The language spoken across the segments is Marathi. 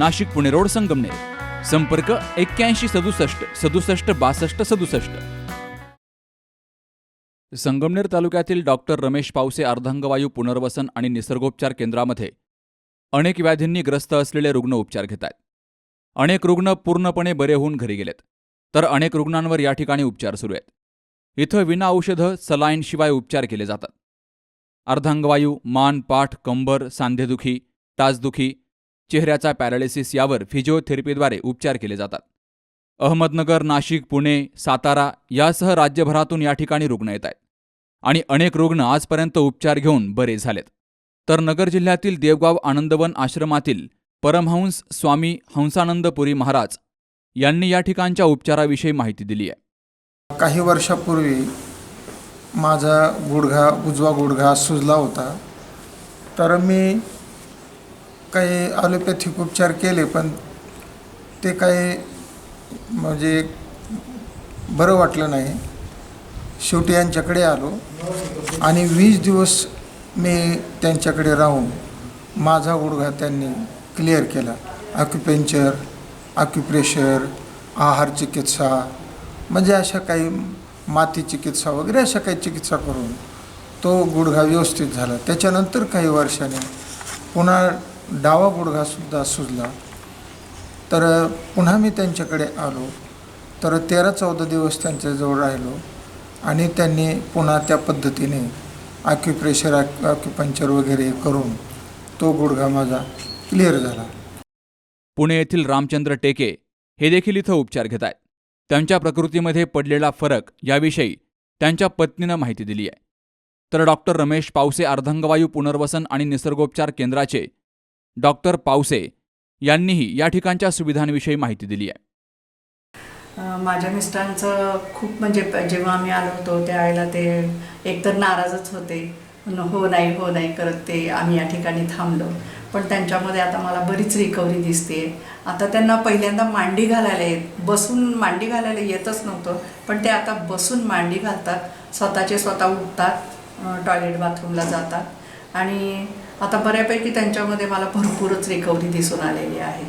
Nashik Pune road Sangamner. संपर्क एक्क्याऐंशी सदुसष्ट सदुसष्ट बासष्ट सदुसष्ट. संगमनेर तालुक्यातील डॉक्टर रमेश पावसे अर्धांगवायू पुनर्वसन आणि निसर्गोपचार केंद्रामध्ये अनेक व्याधींनी ग्रस्त असलेले रुग्ण उपचार घेत आहेत अनेक रुग्ण पूर्णपणे बरे होऊन घरी गेलेत तर अनेक रुग्णांवर या ठिकाणी उपचार सुरू आहेत. इथं विना औषधं सलाईनशिवाय उपचार केले जातात. अर्धांगवायू मान पाठ कंबर सांधेदुखी टाचदुखी चेहऱ्याचा पॅरालिसिस यावर फिजिओथेरपीद्वारे उपचार केले जातात. अहमदनगर नाशिक पुणे सातारा यासह राज्यभरातून या ठिकाणी रुग्ण येत आहेत. आणि अनेक रुग्ण आजपर्यंत उपचार घेऊन बरे झालेत. तर नगर जिल्ह्यातील देवगाव आनंदवन आश्रमातील परमहंस स्वामी हंसानंदपुरी महाराज यांनी या ठिकाणच्या उपचाराविषयी माहिती दिली आहे. काही वर्षापूर्वी माझा गुडघा उजवा गुडघा सुजला होता. तर मी काही ॲलोपॅथिक उपचार केले पण ते काही म्हणजे बरं वाटलं नाही. शेवटी यांच्याकडे आलो आणि वीस दिवस मी त्यांच्याकडे राहून माझा गुडघा त्यांनी क्लिअर केला. ॲक्युपेंचर ॲक्युप्रेशर आहार चिकित्सा म्हणजे अशा काही माती चिकित्सा वगैरे अशा काही चिकित्सा करून तो गुडघा व्यवस्थित झाला. त्याच्यानंतर काही वर्षाने पुन्हा डावा गुडघासुद्धा सुजला. तर पुन्हा मी त्यांच्याकडे आलो. तर तेरा चौदा दिवस त्यांच्याजवळ राहिलो आणि त्यांनी पुन्हा त्या पद्धतीने आक्युप्रेशर ॲक वगैरे करून तो गुडघा माझा क्लिअर झाला. पुणे येथील रामचंद्र टेके हे देखील इथं उपचार घेत आहेत. त्यांच्या प्रकृतीमध्ये पडलेला फरक याविषयी त्यांच्या पत्नीनं माहिती दिली आहे. तर डॉक्टर रमेश पावसे अर्धंगवायू पुनर्वसन आणि निसर्गोपचार केंद्राचे डॉक्टर पावसे यांनीही या ठिकाणच्या सुविधांविषयी माहिती दिली आहे. माझ्या मिस्टरांचं खूप म्हणजे जेव्हा आम्ही आलो होतो त्यावेळेला ते एकतर नाराजच होते. हो नाही हो नाही करत ते आम्ही या ठिकाणी थांबलो. पण त्यांच्यामध्ये आता मला बरीच रिकव्हरी दिसते. आता त्यांना पहिल्यांदा मांडी घालायला येत बसून मांडी घालायला येतच नव्हतं. पण ते आता बसून मांडी घालतात स्वतःचे स्वतः उठतात टॉयलेट बाथरूमला जातात. आणि आता बऱ्यापैकी त्यांच्यामध्ये मला भरपूरच रिकव्हरी दिसून आलेली आहे.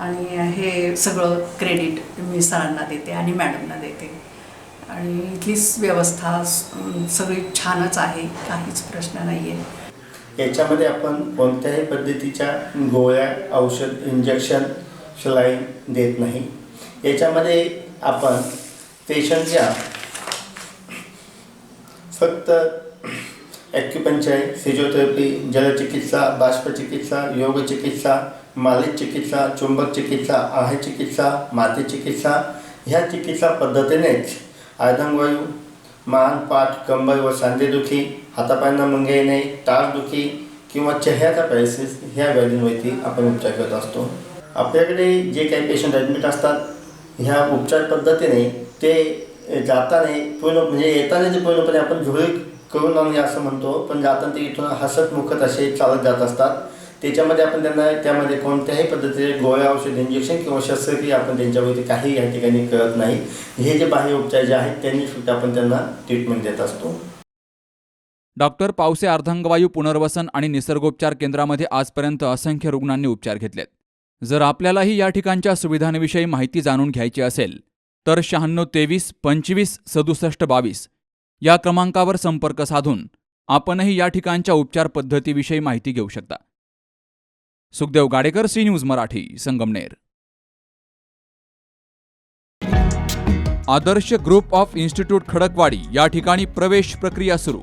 आणि हे सगळं क्रेडिट मी सरांना देते आणि मॅडमना देते. आणि इथलीच व्यवस्था सगळी छानच आहे काहीच प्रश्न नाही आहे याच्यामध्ये आपण कोणत्याही पद्धतीच्या गोळ्या औषध इंजेक्शन सलाईन देत नाही. याच्यामध्ये आपण पेशंटच्या फक्त ॲक्युपंचाय फिजिओथेरपी जलचिकित्सा बाष्पचिकित्सा योगचिकित्सा मालिश चिकित्सा चुंबक चिकित्सा आहे चिकित्सा माती चिकित्सा ह्या चिकित्सा पद्धतीनेच आयदंगवायू मान पाठ कंबर व सांधेदुखी हातापायांना मुंगे येणे टाळदुखी किंवा चेहऱ्याचा पॅरालिसिस ह्या व्याधींवरती आपण उपचार करत असतो. आपल्याकडे जे काही पेशंट ॲडमिट असतात ह्या उपचार पद्धतीने ते जाताना पूर्ण म्हणजे येताना जे पूर्णपणे आपण झुळी करून आणले असं म्हणतो. पण जाताना ते इथून हसत मुखत असे चालत जात असतात. त्याच्यामध्ये आपण त्यांना त्यामध्ये कोणत्याही पद्धतीचे गोळ्या औषध इंजेक्शन किंवा शस्त्रक्रिया आपण त्यांच्यावरती काही या ठिकाणी करत नाही. हे जे बाह्य उपचार जे आहेत त्यांनी सुद्धा आपण त्यांना ट्रीटमेंट देत असतो. डॉक्टर पावसे अर्धांगवायू पुनर्वसन आणि निसर्गोपचार केंद्रामध्ये आजपर्यंत असंख्य रुग्णांनी उपचार घेतलेत. जर आपल्यालाही या ठिकाणच्या सुविधांविषयी माहिती जाणून घ्यायची असेल तर शहाण्णव तेवीस पंचवीस सदुसष्ट बावीस या क्रमांकावर संपर्क साधून आपणही या ठिकाणच्या उपचार पद्धतीविषयी माहिती घेऊ शकता. Sukhdev Gadekar C news Marathi Sangamner. Adarsh group of institute Khadakwadi या ठिकाणी प्रवेश प्रक्रिया सुरू.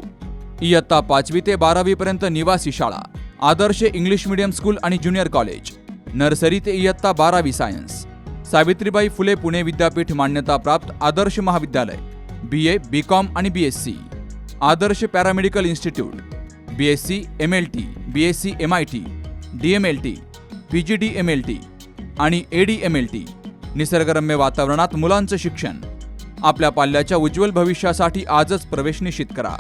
इयत्ता पाचवी ते बारावी पर्यंत निवासी शाळा आदर्श इंग्लिश मीडियम स्कूल आणि ज्युनियर कॉलेज नर्सरी ते इयत्ता बारावी सायन्स. सावित्रीबाई फुले पुणे विद्यापीठ मान्यताप्राप्त आदर्श महाविद्यालय. बी ए बी कॉम आणि B S C Adarsh paramedical institute B S C M L T B S C M I T D M L T P G D M L T आणि A D M L T निसर्गरम्य वातावरणात मुलांचं शिक्षण. आपल्या पाल्याच्या उज्ज्वल भविष्यासाठी आजच प्रवेश निश्चित करा.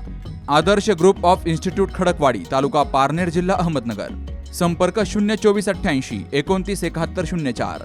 Adarsh group of institute Khadakwadi तालुका पारनेर जिल्हा अहमदनगर. संपर्क शून्य चोवीस अठ्ठ्याऐंशी एकोणतीस एकाहत्तर शून्य चार.